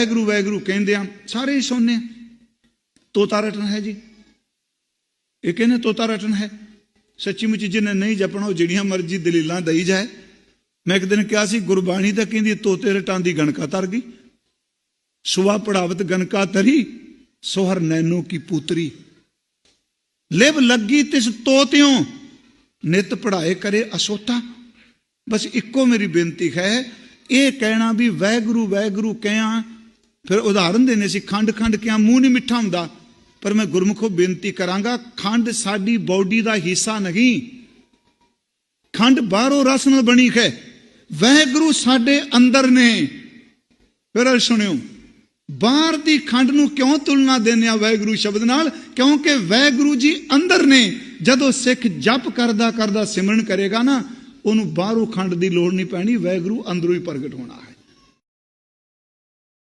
ਵੈਗਰੂ ਵੈਗਰੂ ਕਹਿੰਦੇ ਆ, ਸਾਰੇ ਹੀ ਸੁਣਨੇ ਤੋਤਾ ਰਟਨ ਹੈ ਜੀ। ਇਹ ਕਹਿੰਦੇ ਤੋਤਾ ਰਟਨ ਹੈ। ਸੱਚੀ ਮੁੱਚੀ ਜਿਹਨੇ ਨਹੀਂ ਜਪਣਾ, ਉਹ ਜਿਹੜੀਆਂ ਮਰਜ਼ੀ ਦਲੀਲਾਂ ਦਈ ਜਾਏ। ਮੈਂ ਇੱਕ ਦਿਨ ਕਿਹਾ ਸੀ, ਗੁਰਬਾਣੀ ਤਾਂ ਕਹਿੰਦੀ, ਤੋਤੇ ਰਟਾਂ ਦੀ ਗਣਕਾ ਤਰ ਗਈ। ਸੁਆ ਪੜਾਵਤ ਗਨਕਾ ਤਰੀ, ਸੋਹਰ ਨੈਨੋ ਕੀ ਪੂਤਰੀ। ਲਿਵ ਲੱਗੀ ਤਿਸ ਤੋਤਿਓ, ਨਿਤ ਪੜਾਏ ਕਰੇ ਅਸੋਤਾ ਬਸ ਇੱਕੋ ਮੇਰੀ ਬੇਨਤੀ ਹੈ, ਇਹ ਕਹਿਣਾ ਵੀ ਵੈਗਰੂ ਵੈਗਰੂ ਕਹਿਆ ਫਿਰ ਉਦਾਹਰਨ ਦੇਣੇ ਸੀ, ਖੰਡ ਖੰਡ ਕਿਆ ਮੂੰਹ ਨਹੀਂ ਮਿੱਠਾ ਹੁੰਦਾ? ਪਰ ਮੈਂ ਗੁਰਮੁਖੋ ਬੇਨਤੀ ਕਰਾਂਗਾ, ਖੰਡ ਸਾਡੀ ਬਾਡੀ ਦਾ ਹਿੱਸਾ ਨਹੀਂ। ਖੰਡ ਬਾਹਰੋਂ ਰਸ ਨਾਲ ਬਣੀ ਹੈ। ਵਹਿਗੁਰੂ ਸਾਡੇ ਅੰਦਰ ਨੇ। ਫਿਰ ਸੁਣਿਓ, ਬਾਹਰ ਦੀ ਖੰਡ ਨੂੰ ਕਿਉਂ ਤੁਲਨਾ ਦਿੰਦੇ ਆ ਵੈਗਰੂ ਸ਼ਬਦ ਨਾਲ? ਕਿਉਂਕਿ ਵੈਗਰੂ ਜੀ ਅੰਦਰ ਨੇ। ਜਦੋਂ ਸਿੱਖ ਜਪ ਕਰਦਾ ਕਰਦਾ ਸਿਮਰਨ ਕਰੇਗਾ ਨਾ, ਉਹਨੂੰ ਬਾਹਰੋਂ ਖੰਡ ਦੀ ਲੋੜ ਨਹੀਂ ਪੈਣੀ ਵੈਗਰੂ ਅੰਦਰੋਂ ਹੀ ਪ੍ਰਗਟ ਹੋਣਾ ਹੈ।